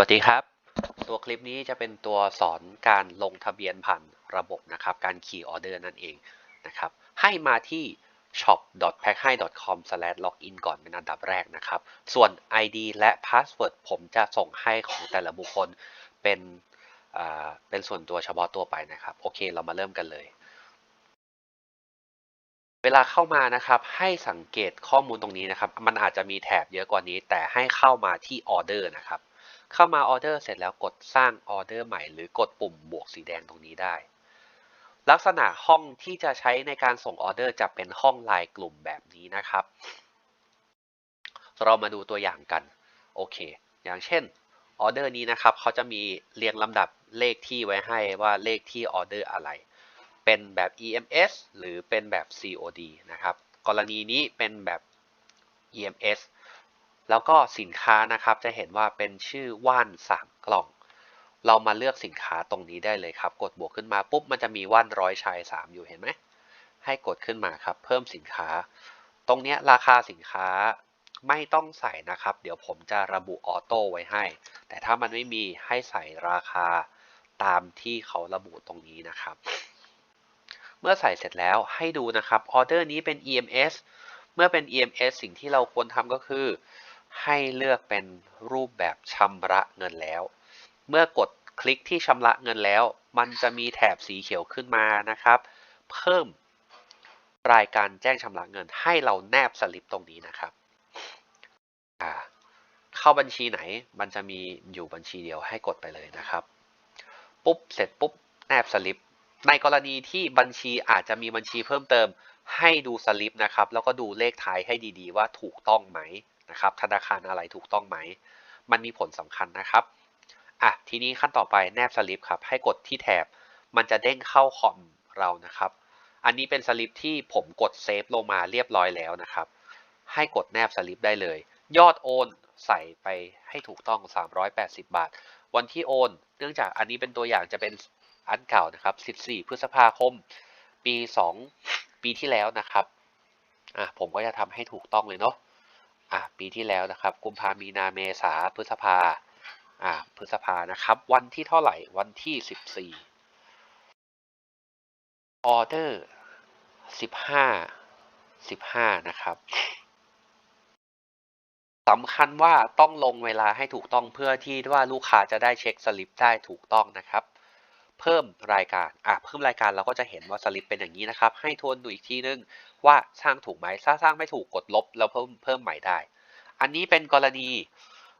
สวัสดีครับ ตัวคลิปนี้จะเป็นตัวสอนการลงทะเบียนผ่านระบบนะครับ การขี่ออเดอร์นั่นเองนะครับ ให้มาที่ shop.packhay.com/login ก่อนเป็นอันดับแรกนะครับ ส่วน ID และ Password ผมจะส่งให้ของแต่ละบุคคลเป็นเป็นส่วนตัวเฉพาะตัวไปนะครับ โอเคเรามาเริ่มกันเลย เวลาเข้ามานะครับให้สังเกตข้อมูลตรงนี้นะครับ มันอาจจะมีแถบเยอะกว่านี้ แต่ให้เข้ามาที่ออเดอร์นะครับ เข้ามาออเดอร์เสร็จแล้วกดสร้างออเดอร์ใหม่หรือกดปุ่มบวกสีแดงตรงนี้ได้ ลักษณะห้องที่จะใช้ในการส่งออเดอร์จะเป็นห้องลน์กลุ่มแบบนี้นะครับ เรามาดูตัวอย่างกัน โอเค อย่างเช่นออเดอร์นี้นะครับเขาจะมีเรียงลำดับเลขที่ไว้ให้ว่าเลขที่ออเดอร์อะไร เป็นแบบ EMS หรือเป็นแบบ COD นะครับ กรณีนี้เป็นแบบ EMS แล้วก็สินค้านะครับจะเห็นว่าเป็นชื่อว่าน 3 กล่อง เรามาเลือกสินค้าตรงนี้ได้เลยครับ กดบวกขึ้นมาปุ๊บมันจะมีว่านร้อยชาย 3 อยู่เห็นไหม ให้กดขึ้นมาครับ เพิ่มสินค้า ตรงนี้ราคาสินค้าไม่ต้องใส่นะครับ เดี๋ยวผมจะระบุออโต้ไว้ให้ แต่ถ้ามันไม่มีให้ใส่ราคาตามที่เขาระบุตรงนี้นะครับ เมื่อใส่เสร็จแล้วให้ดูนะครับออเดอร์นี้เป็น EMS เมื่อเป็น EMS สิ่งที่เราควรทำก็คือ ให้เลือกเป็นรูปแบบชำระเงินแล้ว เมื่อกดคลิกที่ชำระเงินแล้ว มันจะมีแถบสีเขียวขึ้นมานะครับ เพิ่มรายการแจ้งชำระเงิน ให้เราแนบสลิปตรงนี้นะครับ เข้าบัญชีไหน มันจะมีอยู่บัญชีเดียวให้กดไปเลยนะครับ ปุ๊บ เสร็จปุ๊บ แนบสลิป ในกรณีที่บัญชีอาจจะมีบัญชีเพิ่มเติม ให้ดูสลิปนะครับ แล้วก็ดูเลขท้ายให้ดีๆ ว่าถูกต้องไหม นะครับ ธนาคารอะไรถูกต้องไหม มันมีผลสำคัญนะครับอะทีนี้ขั้นต่อไปแนบสลิปครับ ให้กดที่แถบ มันจะเด้งเข้าคอมเรานะครับ อันนี้เป็นสลิปที่ผมกดเซฟลงมาเรียบร้อยแล้วนะครับ ให้กดแนบสลิปได้เลย ยอดโอนใส่ไปให้ถูกต้อง 380 บาท วันที่โอน เนื่องจากอันนี้เป็นตัวอย่างจะเป็นอันเก่านะครับ 14 พฤษภาคม ปี 2 ปีที่แล้วนะครับ อะผมก็จะทำให้ถูกต้องเลยเนาะ อะปีที่แล้วนะครับ กุมภามีนาเมษาพฤษภาอ่าพฤษภานะครับ วันที่เท่าไหร่วันที่14ออเดอร์15 15นะครับสำคัญว่าต้องลงเวลาให้ถูกต้องเพื่อที่ว่าลูกค้าจะได้เช็คสลิปได้ถูกต้องนะครับ เพิ่มรายการ อะ เพิ่มรายการเราก็จะเห็นว่าสลิปเป็นอย่างนี้นะครับ ให้ทวนดูอีกทีนึงว่าสร้างถูกไหมถ้าสร้างไม่ถูกกดลบแล้วเพิ่มเพิ่มใหม่ได้ อันนี้เป็นกรณี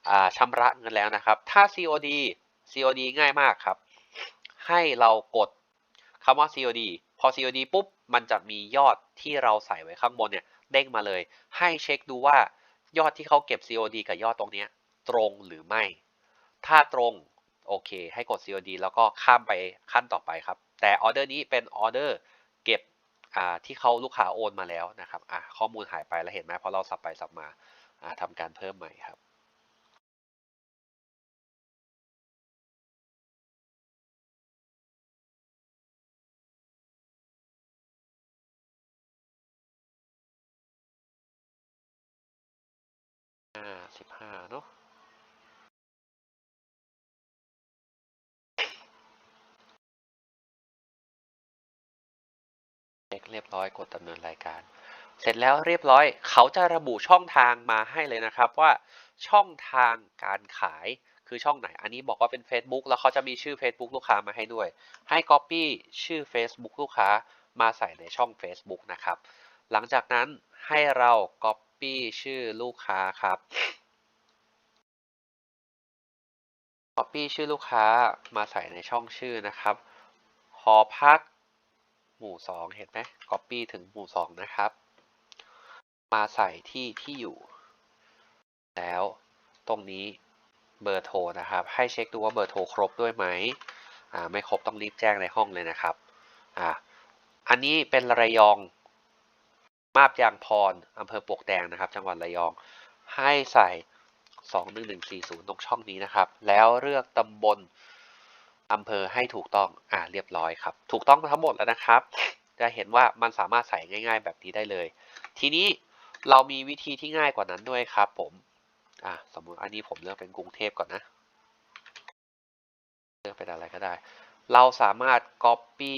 อ่าชำระเงินแล้วนะครับ ถ้า COD COD ง่ายมากครับ ให้เรากดคำว่า COD พอ COD ปุ๊บ มันจะมียอดที่เราใส่ไว้ข้างบนเนี่ย เด้งมาเลย ให้เช็คดูว่ายอดที่เขาเก็บ COD กับยอดตรงนี้ตรงหรือไม่ ถ้าตรง โอเค ให้กด COD แล้วก็ข้ามไปขั้นต่อไปครับ แต่ออเดอร์นี้เป็นออเดอร์เก็บที่เขาลูกค้าโอนมาแล้วนะครับข้อมูลหายไปแล้วเห็นไหมเพราะเราสับไปสับมาอ่าทำการเพิ่มใหม่ครับห้าสิบห้าเนาะ เช็ค เรียบร้อยกดดำเนินรายการ เสร็จแล้วเรียบร้อย เขาจะระบุช่องทางมาให้เลยนะครับว่าช่องทางการขายคือช่องไหน อันนี้บอกว่าเป็น Facebook แล้วเขาจะมีชื่อ Facebook ลูกค้ามาให้ด้วย ให้ Copy ชื่อ Facebook ลูกค้ามาใส่ในช่อง Facebook นะครับ หลังจากนั้นให้เรา Copy ชื่อลูกค้าครับ Copy ชื่อลูกค้ามาใส่ในช่องชื่อนะครับ หอพัก หมู่สองเห็นไหม Copy ถึงหมู่สองนะครับ มาใส่ที่ที่อยู่ แล้วตรงนี้เบอร์โทรนะครับ ให้เช็คดูว่าเบอร์โทรครบด้วยไหมอ่าไม่ครบต้องรีบแจ้งในห้องเลยนะครับอ่าอันนี้เป็นระยอง มาบยางพรอำเภอปลวกแดงนะครับ จังหวัดระยอง ให้ใส่ 21140 ตรงช่องนี้นะครับ แล้วเลือกตำบล อำเภอให้ถูกต้องอ่าเรียบร้อยครับ ถูกต้องทั้งหมดแล้วนะครับ จะเห็นว่ามันสามารถใส่ง่าย ๆ แบบนี้ได้เลย ทีนี้เรามีวิธีที่ง่ายกว่านั้นด้วยครับผมอ่าสมมุติอันนี้ผมเลือกเป็นกรุงเทพก่อนนะเลือกไปอะไรก็ได้ เราสามารถ Copy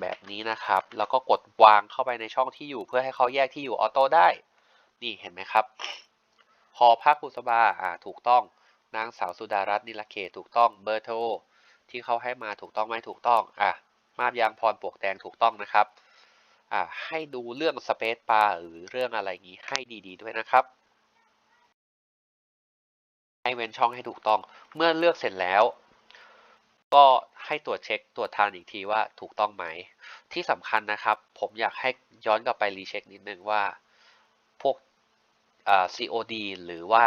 แบบนี้นะครับ แล้วก็กดวางเข้าไปในช่องที่อยู่ เพื่อให้เขาแยกที่อยู่ออโต้ได้ นี่เห็นไหมครับหอภาคบุษบาอ่าถูกต้องนางสาวสุดารัตน์นิลเขตถูกต้องเบอร์โทร ที่เขาให้มาถูกต้องไหมถูกต้องอะมาบยางพรปวกแดงถูกต้องนะครับอ่าให้ดูเรื่องสเปซปาหรือเรื่องอะไรงี้ให้ดีๆด้วยนะครับให้เว้นช่องให้ถูกต้อง เมื่อเลือกเสร็จแล้ว ก็ให้ตรวจเช็คตรวจทานอีกทีว่าถูกต้องไหม ที่สำคัญนะครับ ผมอยากให้ย้อนกลับไปรีเช็คนิดนึงว่า พวก COD หรือว่า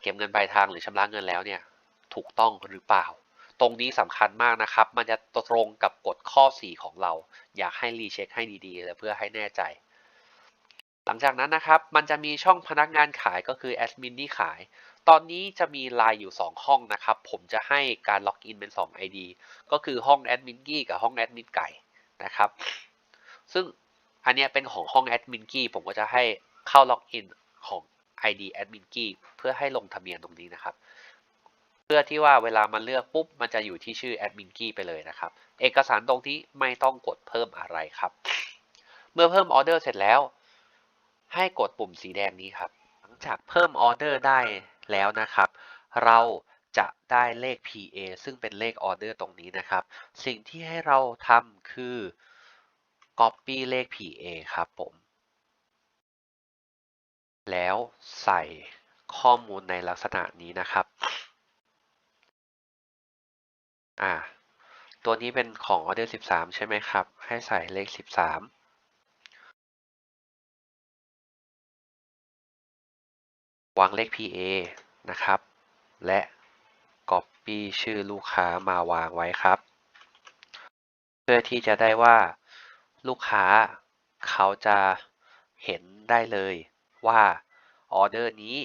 เก็บเงินปลายทางหรือชำระเงินแล้วเนี่ย ถูกต้องหรือเปล่า ตรงนี้สำคัญมากนะครับ มันจะตรงกับกฎข้อ 4 ของเรา อยากให้รีเช็คให้ดีๆ เพื่อให้แน่ใจ หลังจากนั้นนะครับ มันจะมีช่องพนักงานขายก็คือแอดมินที่ขาย ตอนนี้จะมีไลน์อยู่ 2 ห้องนะครับ ผมจะให้การล็อกอินเป็น 2 ID ก็คือห้องแอดมินกี้กับห้องแอดมินไก่นะครับ ซึ่งอันนี้เป็นของห้องแอดมินกี้ผมก็จะให้เข้าล็อกอินของ ID admin key เพื่อให้ลงทะเบียนตรงนี้นะครับ เพื่อที่ว่าเวลามันเลือกปุ๊บมันจะอยู่ที่ชื่อ admin key ไปเลยนะครับ เอกสารตรงที่ไม่ต้องกดเพิ่มอะไรครับ เมื่อเพิ่มออเดอร์เสร็จแล้ว ให้กดปุ่มสีแดงนี้ครับ หลังจากเพิ่มออเดอร์ได้แล้วนะครับ เราจะได้เลข PA ซึ่งเป็นเลขออเดอร์ตรงนี้นะครับ สิ่งที่ให้เราทำคือ copy เลข PA ครับผม แล้วใส่ข้อมูลในลักษณะนี้นะครับ อ่า ตัวนี้เป็นของออเดอร์13 ใช่ไหมครับ ให้ใส่เลข 13วางเลข PA นะครับ และ Copy ชื่อลูกค้ามาวางไว้ครับ เพื่อที่จะได้ว่าลูกค้าเขาจะเห็นได้เลยว่าออเดอร์นี้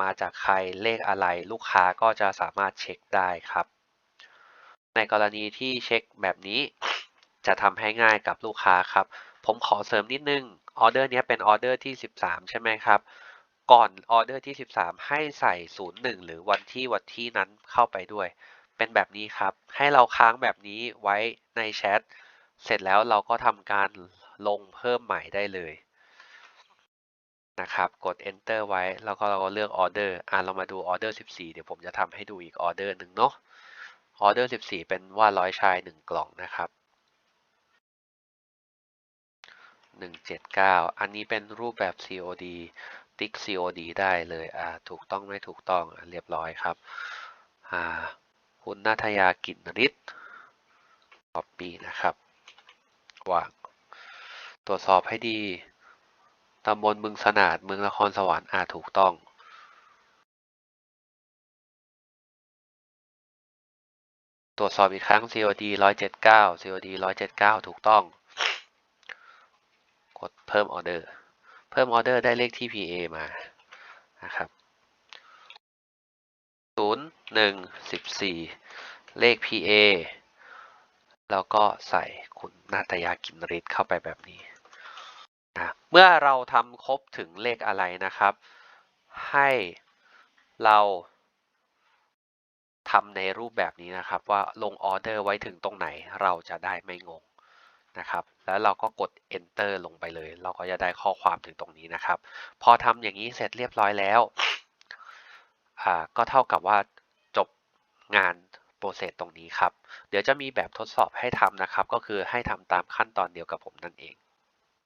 มาจากใครเลขอะไรลูกค้าก็จะสามารถเช็คได้ครับ ในกรณีที่เช็คแบบนี้จะทำให้ง่ายกับลูกค้าครับ ผมขอเสริมนิดนึงออเดอร์นี้เป็นออเดอร์ที่ 13 ใช่ไหมครับ ก่อนออเดอร์ที่ 13 ให้ใส่ 01 หรือวันที่วันที่นั้นเข้าไปด้วย เป็นแบบนี้ครับ ให้เราค้างแบบนี้ไว้ในแชท เสร็จแล้วเราก็ทำการลงเพิ่มใหม่ได้เลยนะครับ กด enter ไว้ แล้วก็เราก็เลือกออเดอร์ อ่าเรามาดูออเดอร์ 14 เดี๋ยวผมจะทำให้ดูอีกออเดอร์หนึ่งเนาะ ออเดอร์14 เป็นว่าร้อยชาย 1 กล่องนะครับ 179 อันนี้เป็นรูปแบบ COD ติ๊ก COD ได้เลยอ่าถูกต้องไม่ถูกต้องเรียบร้อยครับอ่าคุณนาทยากินฤทธิ์ copy นะครับวางตรวจสอบให้ดีตำบลบึงสนาดเมืองนครสวรรค์อาถูกต้อง ตรวจสอบอีกครั้ง COD 179 COD 179 ถูกต้อง กดเพิ่มออเดอร์ เพิ่มออเดอร์ได้เลขที่ PA มา นะครับ 0 1 14 เลข PA แล้วก็ใส่คุณนาตยากินริศเข้าไปแบบนี้เมื่อเราทำครบถึงเลขอะไรนะครับ ให้เรา ทำในรูปแบบนี้นะครับว่าลงออเดอร์ไว้ถึงตรงไหนเราจะได้ไม่งงนะครับ แล้วเราก็กด enter ลงไปเลย เราก็จะได้ข้อความถึงตรงนี้นะครับ พอทำอย่างนี้เสร็จเรียบร้อยแล้วก็เท่ากับว่าจบงานโปรเซสตรงนี้ครับ เดี๋ยวจะมีแบบทดสอบให้ทำนะครับ ก็คือให้ทำตามขั้นตอนเดียวกับผมนั่นเอง